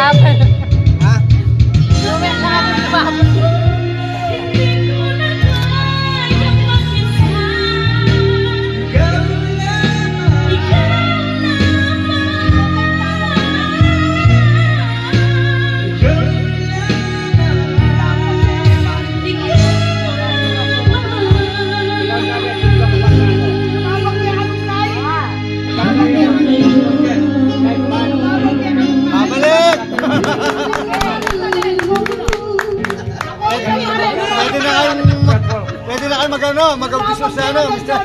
รับฮะรู้ไหมครับ Pwede na kayo mag ano, mag-audition sa ano, Mr.